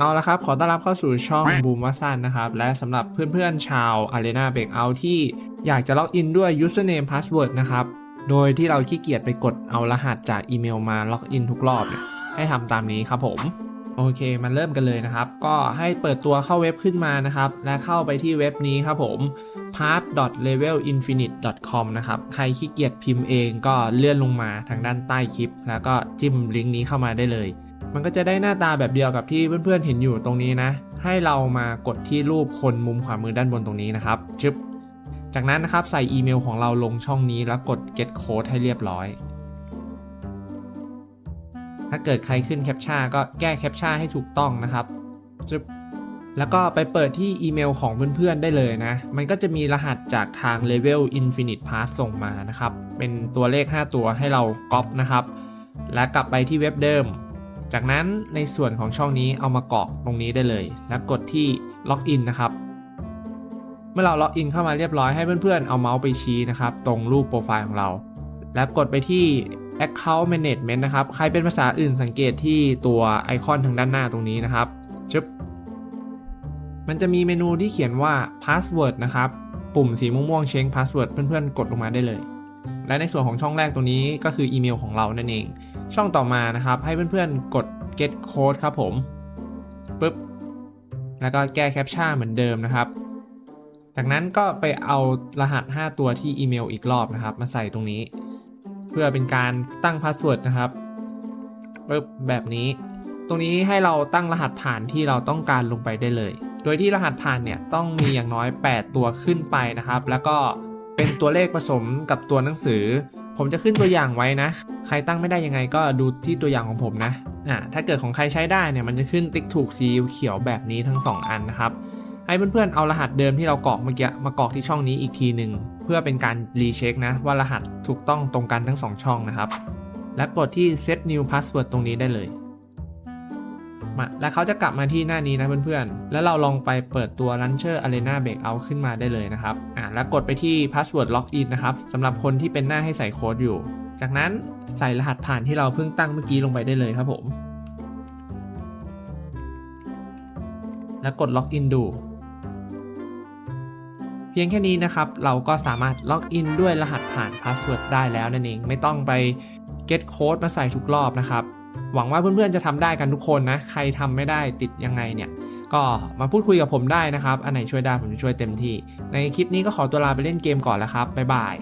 เอาละครับ ขอต้อนรับเข้าสู่ช่องบูมวัสันนะครับ และสำหรับเพื่อนๆชาว Arena Breakout ที่อยากจะล็อกอินด้วย username password นะครับ โดยที่เราขี้เกียจไปกดเอารหัสจากอีเมลมาล็อกอินทุกรอบเนี่ยให้ทำตามนี้ครับผม โอเคมาเริ่มกันเลยนะครับ ก็ให้เปิดตัวเข้าเว็บขึ้นมานะครับ และเข้าไปที่เว็บนี้ครับผม path.levelinfinite.com นะครับ ใครขี้เกียจพิมพ์เองก็เลื่อนลงมาทางด้านใต้คลิป แล้วก็จิ้มลิงก์นี้เข้ามาได้เลย มันก็จะได้หน้าตาแบบเดียวกับที่เพื่อนๆเห็นอยู่ตรงนี้นะ ให้เรามากดที่รูปคนมุมขวามือด้านบนตรงนี้นะครับชึบจากนั้นนะครับใส่อีเมลของเราลงช่องนี้แล้วกด get code ให้เรียบร้อย ถ้าเกิดใครขึ้นแคปชั่นก็แก้แคปชั่นให้ถูกต้องนะครับจึ๊บแล้วก็ไปเปิดที่อีเมลของเพื่อนๆได้เลยนะ มันก็จะมีรหัสจากทาง Level Infinite Pass ส่งมานะครับ เป็นตัวเลข 5 ตัวให้เราก๊อปนะครับ และกลับไปที่เว็บเดิม จากนั้นในส่วนของช่องนี้เอามากรอกตรงนี้ได้เลย แล้วกดที่ล็อกอินนะครับ เมื่อเราล็อกอินเข้ามาเรียบร้อยให้เพื่อนๆ เอาเมาส์ไปชี้นะครับ ตรงรูปโปรไฟล์ของเรา แล้วกดไปที่ Account Management นะครับ ใครเป็นภาษาอื่นสังเกตที่ตัวไอคอนทางด้านหน้าตรงนี้นะครับจึ๊บมันจะมีเมนูที่เขียนว่า Password นะครับ ปุ่มสีม่วงๆ Change Password เพื่อนๆ กดลงมาได้เลย และในส่วนของช่องแรกตรงนี้ก็คืออีเมลของเรานั่นเอง ช่องต่อมานะครับ ให้เพื่อนๆกด get code ครับผมปึ๊บแล้วก็แก้แคปชั่นเหมือนเดิมนะครับ จากนั้นก็ไปเอารหัส 5 ตัวที่อีเมลอีกรอบนะครับ มาใส่ตรงนี้ เพื่อเป็นการตั้งพาสเวิร์ดนะครับปึ๊บแบบนี้ ตรงนี้ให้เราตั้งรหัสผ่านที่เราต้องการลงไปได้เลย โดยที่รหัสผ่านเนี่ยต้องมีอย่างน้อย 8 ตัวขึ้นไปนะครับ แล้วก็ เป็นตัวเลขผสมกับตัวหนังสือ ผมจะขึ้นตัวอย่างไว้นะ ใครตั้งไม่ได้ยังไงก็ดูที่ตัวอย่างของผมนะอ่าถ้าเกิดของใครใช้ได้เนี่ยมันจะขึ้นติ๊กถูกสีเขียวแบบนี้ทั้ง 2 อันนะครับให้เพื่อนๆเอารหัสเดิมที่เรากรอกเมื่อกี้มากรอกที่ช่องนี้อีกทีหนึ่งเพื่อเป็นการรีเช็คนะว่ารหัสถูกต้องตรงกันทั้ง 2 ช่องนะครับและกดที่ set new password ตรงนี้ได้เลย มาแล้วเขาจะกลับมาที่หน้านี้นะเพื่อนๆ แล้วเราลองไปเปิดตัว Launcher Arena Breakout ขึ้นมาได้เลยนะครับอ่าแล้วกดไปที่ password login นะครับสำหรับคนที่เป็นหน้าให้ใส่โค้ดอยู่ จากนั้นใส่รหัสผ่านที่เราเพิ่งตั้งเมื่อกี้ลงไปได้เลยครับผม แล้วกด login ดูเพียงแค่นี้นะครับ เราก็สามารถล็อกอินด้วยรหัสผ่านพาสเวิร์ดได้แล้วนั่นเอง ไม่ต้องไป get code มาใส่ทุกรอบนะครับ หวังว่าเพื่อนๆจะทำได้กันทุกคนนะ ใครทำไม่ได้ติดยังไงเนี่ย ก็มาพูดคุยกับผมได้นะครับ อันไหนช่วยได้ผมจะช่วยเต็มที่ ในคลิปนี้ก็ขอตัวลาไปเล่นเกมก่อนแล้วครับ บ๊ายบาย